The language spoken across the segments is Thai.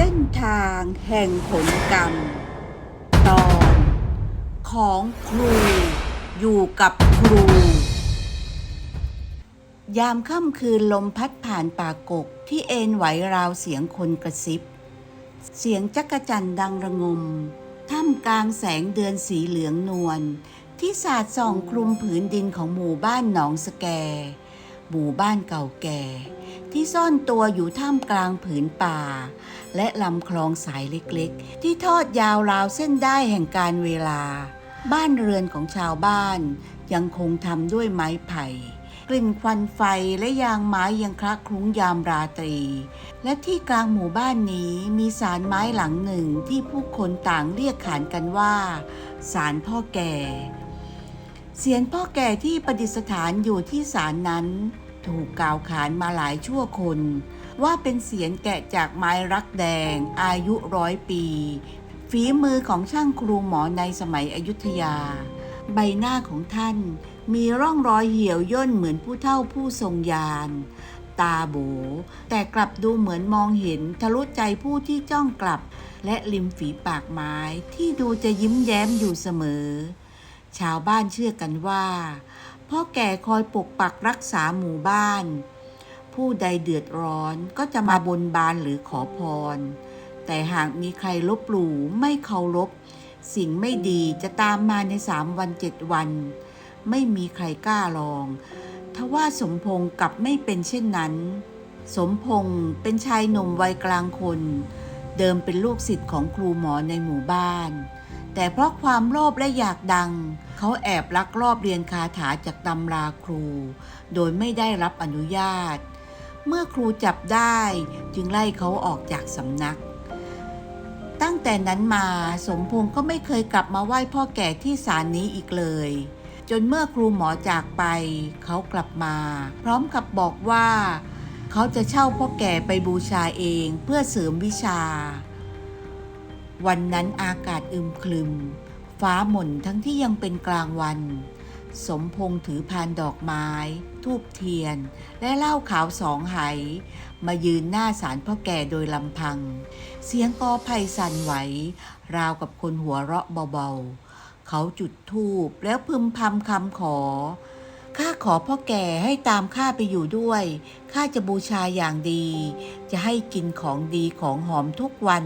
เส้นทางแห่งผลกรรม ตอน ของครูอยู่กับครู ยามค่ำคืนลมพัดผ่านป่ากกที่เอ็นไหวราวเสียงคนกระซิบ เสียงจักรจันดังระงม ท่ามกลางแสงเดือนสีเหลืองนวลที่สาดส่องคลุมผืนดินของหมู่บ้านหนองสแก หมู่บ้านเก่าแก่ ที่ซ่อนตัวอยู่ท่ามกลางผืนป่า และลำคลองสายเล็กๆ ที่ทอดยาวราวเส้นได้แห่งการเวลา บ้านเรือนของชาวบ้าน ยังคงทำด้วยไม้ไผ่ กลิ่นควันไฟและยางไม้ยังคละคลุ้งยามราตรี และที่กลางหมู่บ้านนี้มีศาลไม้หลังหนึ่งที่ผู้คนต่างเรียกขานกันว่าศาลพ่อแก่เสียนพ่อแก่ที่ประดิษฐานอยู่ที่ศาลนั้น ถูกกล่าวขานมาหลายชั่วคน ว่าเป็นเสียนแกะจากไม้รักแดง อายุร้อยปี ฝีมือของช่างครูหมอในสมัยอยุธยา ใบหน้าของท่านมีร่องรอยเหี่ยวย่นเหมือนผู้เฒ่าผู้ทรงยาน ตาโบ แต่กลับดูเหมือนมองเห็นทะลุใจผู้ที่จ้องกลับ และริมฝีปากไม้ที่ดูจะยิ้มแย้มอยู่เสมอ ชาวบ้านเชื่อกันว่า พ่อแก่คอยปกปักรักษาหมู่บ้าน ผู้ใดเดือดร้อนก็จะมาบนบานหรือขอพร แต่หากมีใครลบหลู่ไม่เคารพสิ่งไม่ดีจะตามมาในสามวันเจ็ดวัน ไม่มีใครกล้าลองทว่าสมพงศ์กลับไม่เป็นเช่นนั้น สมพงศ์เป็นชายหนุ่มวัยกลางคน เดิมเป็นลูกศิษย์ของครูหมอในหมู่บ้าน แต่เพราะความโลภและอยากดัง เขาแอบลักลอบเรียนคาถาจากตำราครู โดยไม่ได้รับอนุญาต เมื่อครูจับได้จึงไล่เขาออกจากสำนัก ตั้งแต่นั้นมาสมพงศ์ก็ไม่เคยกลับมาไหว้พ่อแก่ที่ศาลนี้อีกเลย จนเมื่อครูหมอจากไป เขากลับมา พร้อมกับบอกว่า เขาจะเช่าพ่อแก่ไปบูชาเองเพื่อเสริมวิชา วันนั้นอากาศอึมครึม ฟ้าหม่นทั้งที่ยังเป็นกลางวัน สมพงษ์ถือพานดอกไม้ ทูบเทียน และเหล้าขาวสองไหมายืนหน้าศาลพ่อแก่โดยลำพัง เสียงกอไผ่สั่นไหว ราวกับคนหัวเราะเบาๆ เขาจุดธูปแล้วพึมพำคำขอ ข้าขอพ่อแก่ให้ตามข้าไปอยู่ด้วย ข้าจะบูชาอย่างดี จะให้กินของดีของหอมทุกวัน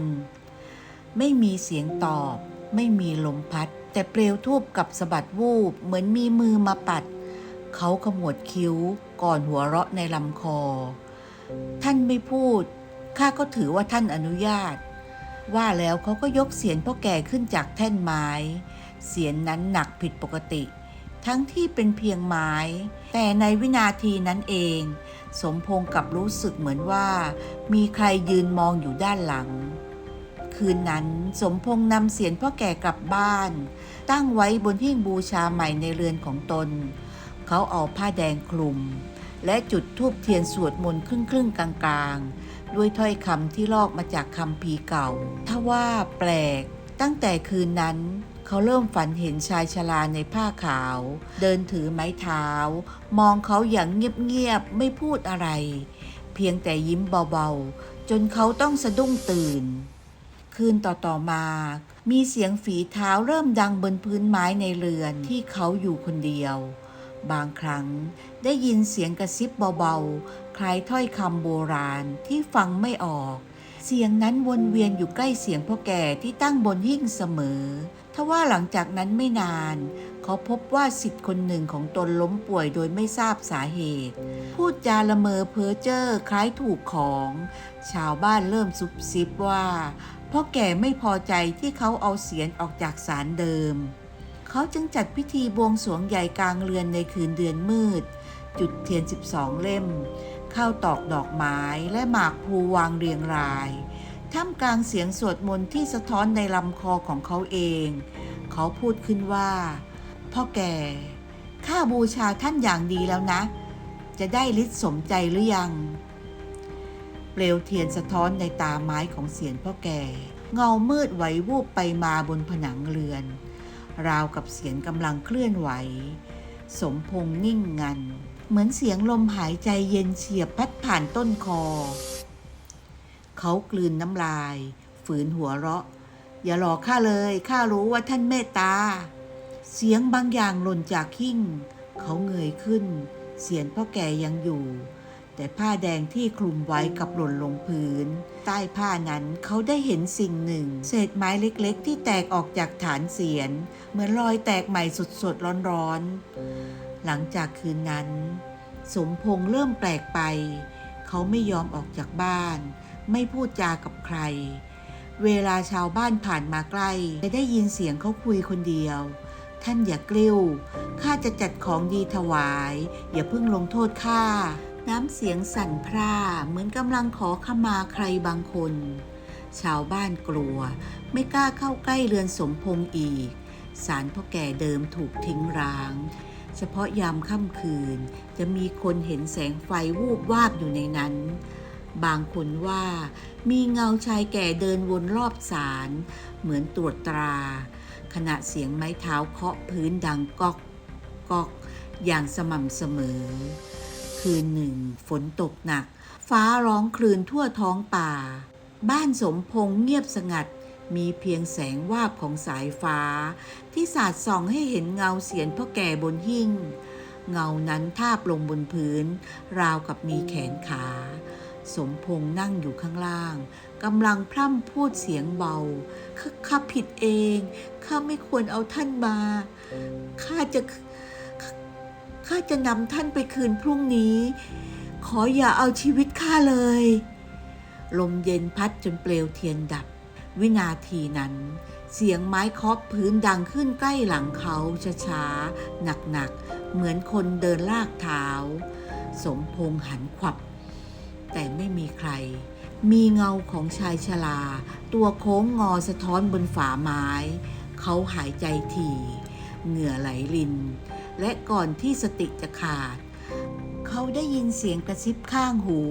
ไม่มีเสียงตอบ ไม่มีลมพัด แต่เปลวทูบกับสะบัดวูบเหมือนมีมือมาปัด เขาขมวดคิ้วก่อนหัวเราะในลำคอ ท่านไม่พูด ข้าก็ถือว่าท่านอนุญาต ว่าแล้วเขาก็ยกเสียนพ่อแก่ขึ้นจากแท่นไม้ เสียนนั้นหนักผิดปกติ ทั้งที่เป็นเพียงไม้ แต่ในวินาทีนั้นเอง สมพงศ์กับรู้สึกเหมือนว่า มีใครยืนมองอยู่ด้านหลัง คืนนั้น สมพงษ์นำเสียนพ่อแก่กลับบ้าน ตั้งไว้บนหิ้งบูชาใหม่ในเรือนของตน เขาเอาผ้าแดงคลุม และจุดธูปเทียนสวดมนต์ครึ่งครึ่งๆกลางๆด้วยถ้อยคำที่ลอกมาจากคำพีเก่าทว่าแปลก ตั้งแต่คืนนั้น เขาเริ่มฝันเห็นชายชราในผ้าขาว เดินถือไม้เท้า มองเขาอย่างเงียบๆไม่พูดอะไร เพียงแต่ยิ้มเบาๆ จนเขาต้องสะดุ้งตื่น คืนต่อๆมา มีเสียงฝีเท้าเริ่มดังบนพื้นไม้ในเรือนที่เขาอยู่คนเดียว บางครั้งได้ยินเสียงกระซิบเบาๆ คล้ายถ้อยคำโบราณที่ฟังไม่ออก เสียงนั้นวนเวียนอยู่ใกล้เสียงพ่อแก่ที่ตั้งบนหิ้งเสมอ ทว่าหลังจากนั้นไม่นาน เขาพบว่าสิทธิ์คนหนึ่งของตนล้มป่วยโดยไม่ทราบสาเหตุ พูดจาละเมอเพ้อเจ้อคล้ายถูกของ ชาวบ้านเริ่มซุบซิบว่า พ่อแก่ไม่พอใจที่เขาเอาเสียนออกจากศาลเดิม เขาจึงจัดพิธีบวงสรวงใหญ่กลางเรือนในคืนเดือนมืด จุดเทียน 12 เล่ม ข้าวตอกดอกไม้และหมากพลูวางเรียงรายท่ามกลางเสียงสวดมนต์ที่สะท้อนในลำคอของเขาเอง เขาพูดขึ้นว่า พ่อแก่ ข้าบูชาท่านอย่างดีแล้วนะ จะได้ฤทธิ์สมใจหรือยัง เปลวเทียนสะท้อนในตาไม้ของเสียนพ่อแก่ เงามืดไหววูบไปมาบนผนังเรือน ราวกับเสียงกำลังเคลื่อนไหว สมพงษ์นิ่งงัน เหมือนเสียงลมหายใจเย็นเฉียบพัดผ่านต้นคอ เขากลืนน้ำลาย ฝืนหัวเราะ อย่าหลอกข้าเลยข้ารู้ว่าท่านเมตตา เสียงบางอย่างหล่นจากหิ้ง เขาเงยขึ้น เสียนพ่อแก่ยังอยู่ แต่ผ้าแดงที่คลุมไว้กับหล่นลงพื้น ใต้ผ้านั้นเขาได้เห็นสิ่งหนึ่ง เศษไม้เล็กๆ ที่แตกออกจากฐานเสียน เหมือนรอยแตกใหม่สดๆร้อนๆ หลังจากคืนนั้น สมพงษ์เริ่มแปลกไป เขาไม่ยอมออกจากบ้าน ไม่พูดจากับใคร เวลาชาวบ้านผ่านมาใกล้ จะได้ยินเสียงเขาคุยคนเดียวท่านอย่ากลิ้ว ข้าจะจัดของดีถวาย อย่าเพิ่งลงโทษข้า น้ำเสียงสั่นพร่าเหมือนกำลังขอขมาใครบางคน ชาวบ้านกลัวไม่กล้าเข้าใกล้เรือนสมพงษ์อีก สารพ่อแก่เดิมถูกทิ้งร้าง เฉพาะยามค่ำคืนจะมีคนเห็นแสงไฟวูบวาบอยู่ในนั้น บางคนว่ามีเงาชายแก่เดินวนรอบศาลเหมือนตรวจตรา ขณะเสียงไม้เท้าเคาะพื้นดังกอกกอกอย่างสม่ำเสมอ คืนหนึ่ง ฝนตกหนัก ฟ้าร้องคลื่นทั่วท้องป่า บ้านสมพงษ์เงียบสงัด มีเพียงแสงวาบของสายฟ้า ที่สาดส่องให้เห็นเงาเสียนพ่อแก่บนหิ้ง เงานั้นทาบลงบนพื้น ราวกับมีแขนขา สมพงษ์นั่งอยู่ข้างล่างกำลังพร่ำพูดเสียงเบา ข้าผิดเอง ข้าไม่ควรเอาท่านมา ข้าจะ ข้าจะนำท่านไปคืนพรุ่งนี้ ขออย่าเอาชีวิตข้าเลย ลมเย็นพัดจนเปลวเทียนดับ วินาทีนั้น เสียงไม้เคาะพื้นดังขึ้นใกล้หลังเขาช้าๆหนักๆ เหมือนคนเดินลากเท้า สมพงษ์หันขวับ แต่ไม่มีใคร มีเงาของชายชรา ตัวโค้งงอสะท้อนบนฝาไม้ เขาหายใจถี่ เหงื่อไหลริน และก่อนที่สติจะขาด เขาได้ยินเสียงกระซิบข้างหู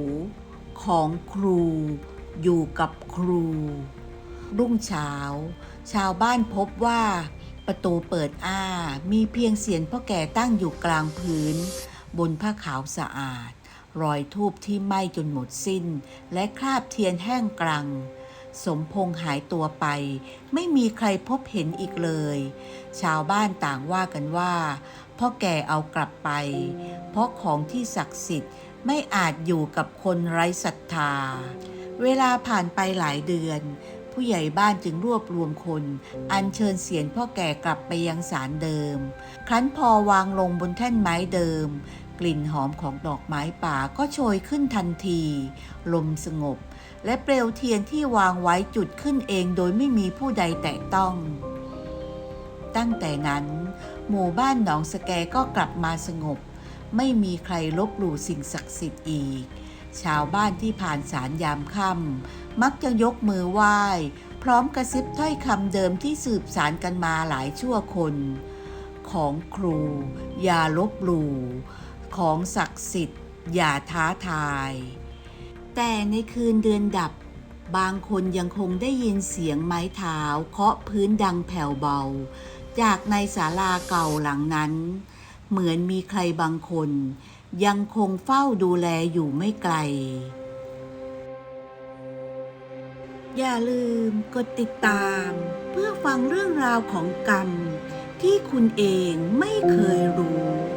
ของครูอยู่กับครู รุ่งเช้า ชาวบ้านพบว่า ประตูเปิดอ้า มีเพียงเสียนพ่อแก่ตั้งอยู่กลางพื้น บนผ้าขาวสะอาด รอยทูบที่ไหม้จนหมดสิ้น และคราบเทียนแห้งกรัง สมพงษ์หายตัวไป ไม่มีใครพบเห็นอีกเลย ชาวบ้านต่างว่ากันว่าพ่อแก่เอากลับไป เพราะของที่ศักดิ์สิทธิ์ไม่อาจอยู่กับคนไร้ศรัทธา เวลาผ่านไปหลายเดือน ผู้ใหญ่บ้านจึงรวบรวมคน อัญเชิญเสียนพ่อแก่กลับไปยังศาลเดิม ครั้นพอวางลงบนแท่นไม้เดิม กลิ่นหอมของดอกไม้ป่าก็โชยขึ้นทันที ลมสงบ และเปลวเทียนที่วางไว้จุดขึ้นเองโดยไม่มีผู้ใดแตะต้อง ตั้งแต่นั้น หมู่บ้านหนองสแกก็กลับมาสงบ ไม่มีใครลบหลู่สิ่งศักดิ์สิทธิ์อีก ชาวบ้านที่ผ่านสารยามค่ำมักจะยกมือไหว้ พร้อมกระซิบถ้อยคำเดิมที่สืบสารกันมาหลายชั่วคน ของครู อย่าลบหลู่ของศักดิ์สิทธิ์ อย่าท้าทาย แต่ในคืนเดือนดับบางคนยังคงได้ยินเสียงไม้เท้าเคาะพื้นดังแผ่วเบา จากในศาลาเก่าหลังนั้น เหมือนมีใครบางคน ยังคงเฝ้าดูแลอยู่ไม่ไกล อย่าลืมกดติดตาม เพื่อฟังเรื่องราวของกรรม ที่คุณเองไม่เคยรู้